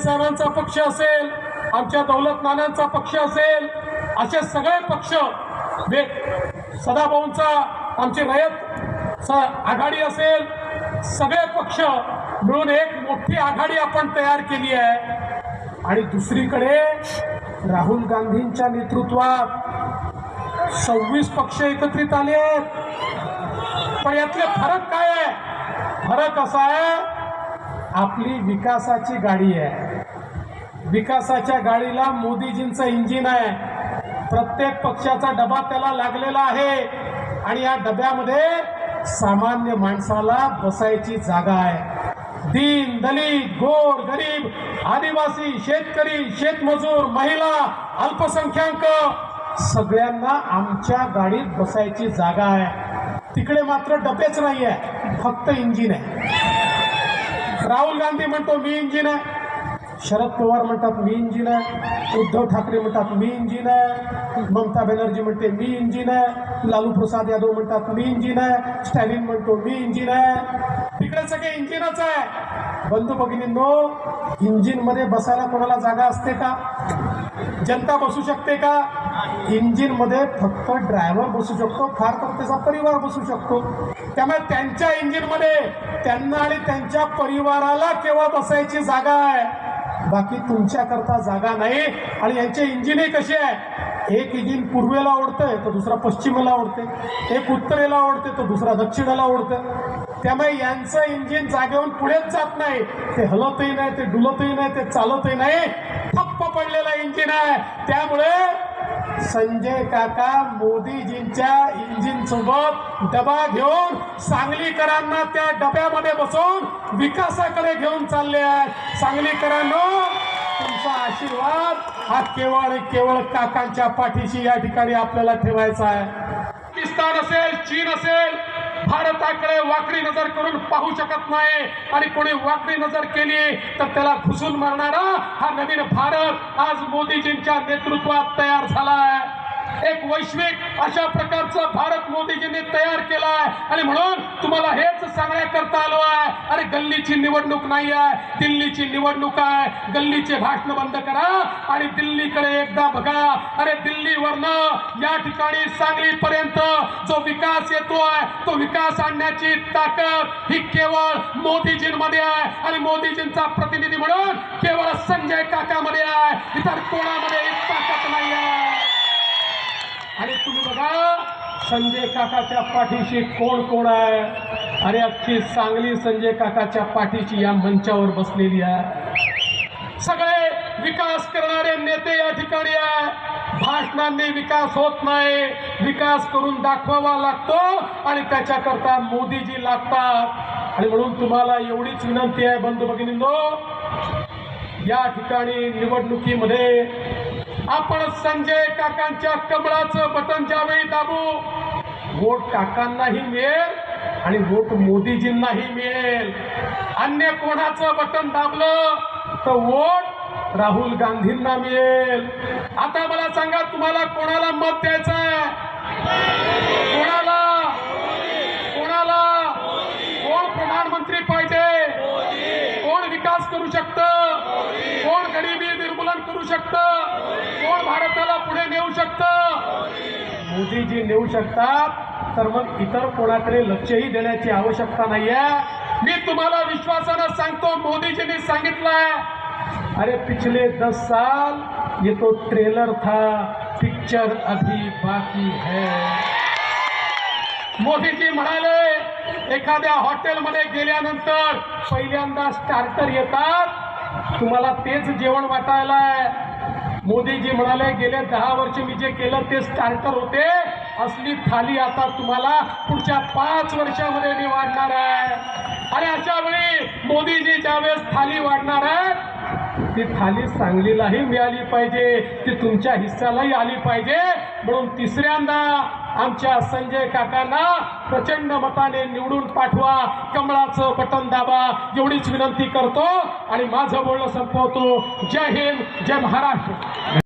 साहेबांचा पक्ष असेल आमच्या दौलतनानांचा पक्ष असेल असे सगळे पक्ष सदाभाऊंचा आमची रयत स आघाडी असेल सगळे पक्ष मिळून एक मोठी आघाडी आपण तयार केली आहे. आणि दुसरीकडे राहुल गांधींच्या नेतृत्वात सव्वीस पक्ष एकत्रित आले आहेत. पण यातले फरक काय आहे? फरक असा आहे आपली विकासाची गाडी आहे. विकासाच्या गाडीला मोदीजींचं इंजिन आहे. प्रत्येक पक्षाचा डबा त्याला लागलेला आहे. आणि या डब्यामध्ये सामान्य माणसाला बसायची जागा आहे. दीन दलित गोर गरीब आदिवासी शेतकरी शेतमजूर महिला अल्पसंख्याक सगळ्यांना आमच्या गाडीत बसायची जागा आहे. तिकडे मात्र डबेच नाही आहे फक्त इंजिन आहे. राहुल गांधी म्हणतो मी इंजिन आहे शरद पवार म्हणतात मी इंजिन आहे उद्धव ठाकरे म्हणतात मी इंजिन आहे ममता बॅनर्जी म्हणते मी इंजिन आहे लालू प्रसाद यादव म्हणतात मी इंजिन आहे स्टॅलिन म्हणतो मी इंजिन आहे इकडे सगळे इंजिनच आहे. बंधू भगिनींनो इंजिनमध्ये बसायला कोणाला जागा असते का? जनता बसू शकते का? इंजिनमध्ये फक्त ड्रायव्हर बसू शकतो फार तर त्याचा परिवार बसू शकतो. त्यामुळे त्यांच्या इंजिनमध्ये त्यांना आणि त्यांच्या परिवाराला केव्हा बसायची जागा आहे? बाकी तुमच्याकरता जागा नाही आणि यांचे इंजिनही कसे आहे? एक इंजिन पूर्वेला ओढतंय तर दुसरा पश्चिमेला ओढते एक उत्तरेला ओढते तर दुसरा दक्षिणेला ओढतं त्यामुळे यांचं इंजिन जागेवरून पुढेच जात नाही. ते हलतही नाही ते डुलतही नाही ते चालतही नाही. ठप्प पडलेलं इंजिन आहे. त्यामुळे संजय काका मोदीजींच्या इंजिन सोबत डबा घेऊन सांगलीकरांना त्या डब्यामध्ये बसून विकासाकडे घेऊन चालले आहेत. सांगलीकरांनो तुमचा आशीर्वाद हा केवळ आणि केवळ काकांच्या पाठीशी या ठिकाणी आपल्याला ठेवायचा आहे. पाकिस्तान असेल चीन असेल भारताकडे वाकडी नजर करून पाहू शकत नाही. आणि कोणी वाकडी नजर केली तर त्याला घुसून मारणारा हा नवीन भारत आज मोदीजींच्या नेतृत्वात तयार झाला आहे एक वैश्विक अशा प्रकारचा भारत मोदीजींनी तयार केला आहे आणि म्हणून तुम्हाला हेच सांगण्याकरता आलो आहे. अरे गल्लीची निवडणूक नाही आहे दिल्लीची निवडणूक आहे. गल्लीचे भाषण बंद करा आणि दिल्लीकडे एकदा बघा. अरे दिल्लीवरनं या ठिकाणी सांगलीपर्यंत जो विकास येतोय तो विकास आणण्याची ताकद ही केवळ मोदीजींमध्ये आहे. आणि मोदीजींचा प्रतिनिधी म्हणून केवळ संजय काकामध्ये आहे. इतर कोणामध्ये ताकद नाही आहे आणि तुम्ही बघा संजय काकाच्या पाठीशी कोण कोण आहे? अरे अख्खी सांगली संजय काकाच्या पाठीशी या मंचावर बसलेली आहे. सगळे विकास करणारे नेते या ठिकाणी आहे. भाषणांनी विकास होत नाही. विकास करून दाखवावा लागतो आणि त्याच्याकरता मोदीजी लागतात. आणि म्हणून तुम्हाला एवढीच विनंती आहे बंधू भगिनींनो. या ठिकाणी निवडणुकीमध्ये आपण संजय काकांच्या कमळाचं बटन ज्यावेळी दाबू वोट काकांनाही मिळेल आणि वोट मोदीजींनाही मिळेल. अन्य कोणाचं बटन दाबलं तर वोट राहुल गांधींना मिळेल. आता मला सांगा तुम्हाला कोणाला मत द्यायचं आहे कोणाला कोणाला कोण प्रधानमंत्री पाहिजे कोण विकास करू शकतं कोण गरिबी निर्मूलन करू शकतं कोण भारताला पुढे नेऊ शकतं. मोदीजी नेऊ शकतात तर मग इतर कोणाकडे लक्षही देण्याची आवश्यकता नाहीये. मी तुम्हाला विश्वासानं सांगतो मोदीजींनी सांगितलंय. अरे पिछले दस साल ये तो ट्रेलर था पिक्चर अभी बाकी है. मोदीजी म्हणाले एखाद्या हॉटेलमध्ये गेल्यानंतर पहिल्यांदा स्टार्टर येतात. तुम्हाला तेच जेवण वाटायला आहे मोदीजी म्हणाले गेले दहा वर्ष मी जे केलं ते स्टार्टर होते. असली थाली आता तुम्हाला पुढच्या पाच वर्षामध्ये मी वाढणार आहे. आणि अशा वेळी मोदीजी ज्यावेळेस थाली वाढणार आहे ती थाली सांगलीलाही मिळाली पाहिजे ती तुमच्या हिस्सालाही आली पाहिजे. म्हणून तिसऱ्यांदा आमच्या संजय काकांना प्रचंड मताने निवडून पाठवा. कमळाचं बटन दाबा. एवढीच विनंती करतो आणि माझं बोलणं संपवतो. जय हिंद जय महाराष्ट्र.